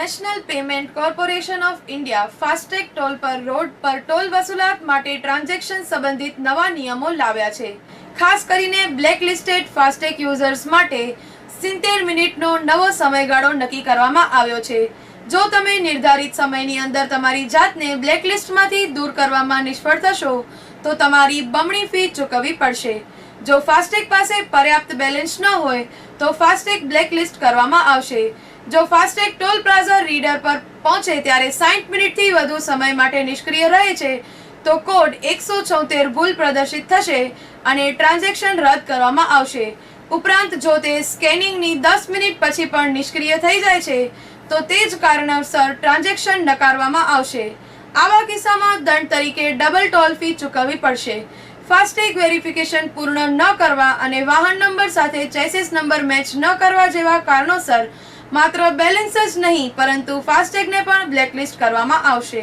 National payment corporation of India FASTag toll પર road પર toll વસૂલાત માટે ટ્રાન્ઝેક્શન સંબંધિત નવા નિયમો લાવ્યા છે. ખાસ કરીને બ્લેક લિસ્ટેડ ફાસ્ટેગ યુઝર્સ માટે સિત્તેર મિનિટનો નવો સમયગાળો નક્કી કરવામાં આવ્યો છે. જો તમે નિર્ધારિત સમયની અંદર તમારી જાતને બ્લેકલિસ્ટમાંથી દૂર કરવામાં નિષ્ફળ થશો, તો તમારી બમણી ફી ચૂકવવી પડશે. જો ફાસ્ટેગ પાસે પર્યાપ્ત બેલેન્સ ન હોય, તો ફાસ્ટેગ બ્લેકલિસ્ટ કરવામાં આવશે. જો ફાસ્ટેગ ટોલ પ્લાઝા રીડર પર પહોંચે ત્યારે સાઠ મિનિટથી વધુ સમય માટે નિષ્ક્રિય રહે છે, તો કોડ એકસો છોતેર ભૂલ પ્રદર્શિત થશે અને ટ્રાન્ઝેક્શન રદ કરવામાં આવશે. ઉપરાંત જો તે સ્કેનિંગની દસ મિનિટ પછી પણ નિષ્ક્રિય થઈ જાય છે, તો તે જ કારણસર ટ્રાન્ઝેક્શન નકારવામાં આવશે. આવા કિસ્સામાં દંડ તરીકે ડબલ ટોલ ફી ચૂકવવી પડશે. ફાસ્ટેગ વેરિફિકેશન પૂર્ણ ન કરવા અને વાહન નંબર સાથે ચેસિસ નંબર મેચ ન કરવા જેવા કારણોસર માત્ર બેલેન્સ જ નહીં પરંતુ ફાસ્ટેગને પણ બ્લેકલિસ્ટ કરવામાં આવશે.